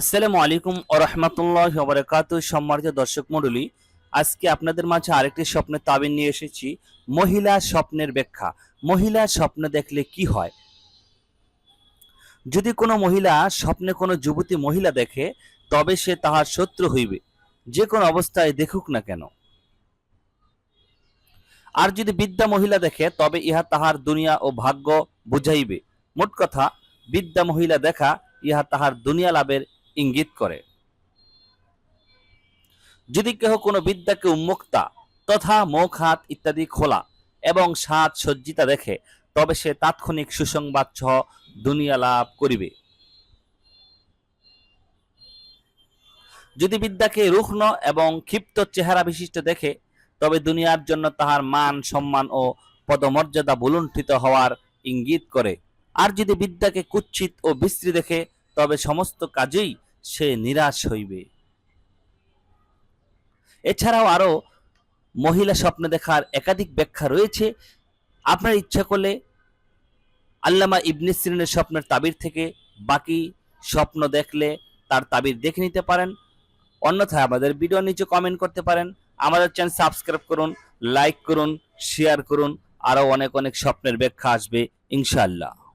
আসসালামু আলাইকুম ও রহমতুল্লাহ বরকাত সম্মানিত দর্শক মণ্ডলী, আজকে আপনাদের মাঝে আরেকটি স্বপ্নের তাবিন নিয়ে এসেছি, মহিলা স্বপ্নের ব্যাখ্যা। মহিলা স্বপ্ন দেখলে কি হয়? যদি কোনো মহিলা স্বপ্নে কোনো যুবতী মহিলা দেখে, তবে সে তাহার শত্রু হইবে। যে কোনো অবস্থায় দেখুক না কেন। আর যদি বিদ্যা মহিলা দেখে, তবে ইহা তাহার দুনিয়া ও ভাগ্য বুঝাইবে। মোট কথা বিদ্যা মহিলা দেখা, ইহা তাহার দুনিয়া লাভের ইঙ্গিত করে। যদি কেহ কোনো বিদ্যাকে উন্মুক্তা তথা মুখ, হাত ইত্যাদি খোলা এবং সাত সজ্জিতা দেখে, তবে সে তাৎক্ষণিক সুসংবাদ সহ দুনিয়া লাভ করিবে। যদি বিদ্যাকে রুগ্ন এবং ক্ষিপ্ত চেহারা বিশিষ্ট দেখে, তবে দুনিয়ার জন্য তাহার মান, সম্মান ও পদমর্যাদা বুলুণ্ঠিত হওয়ার ইঙ্গিত করে। আর যদি বিদ্যাকে কুচ্ছিত ও বিশ্রী দেখে, তবে সমস্ত কাজেই সে নিরাশ হইবে। এছাড়াও আরও মহিলা স্বপ্ন দেখার একাধিক ব্যাখ্যা রয়েছে। আপনার ইচ্ছা করলে আল্লামা ইবনে সিরিনের স্বপ্নের তাবির থেকে বাকি স্বপ্ন দেখলে তার তাবির দেখে নিতে পারেন। অন্যথায় আমাদের ভিডিও নিচে কমেন্ট করতে পারেন। আমাদের চ্যানেল সাবস্ক্রাইব করুন লাইক করুন শেয়ার করুন। আরও অনেক অনেক স্বপ্নের ব্যাখ্যা আসবে, ইনশাআল্লাহ।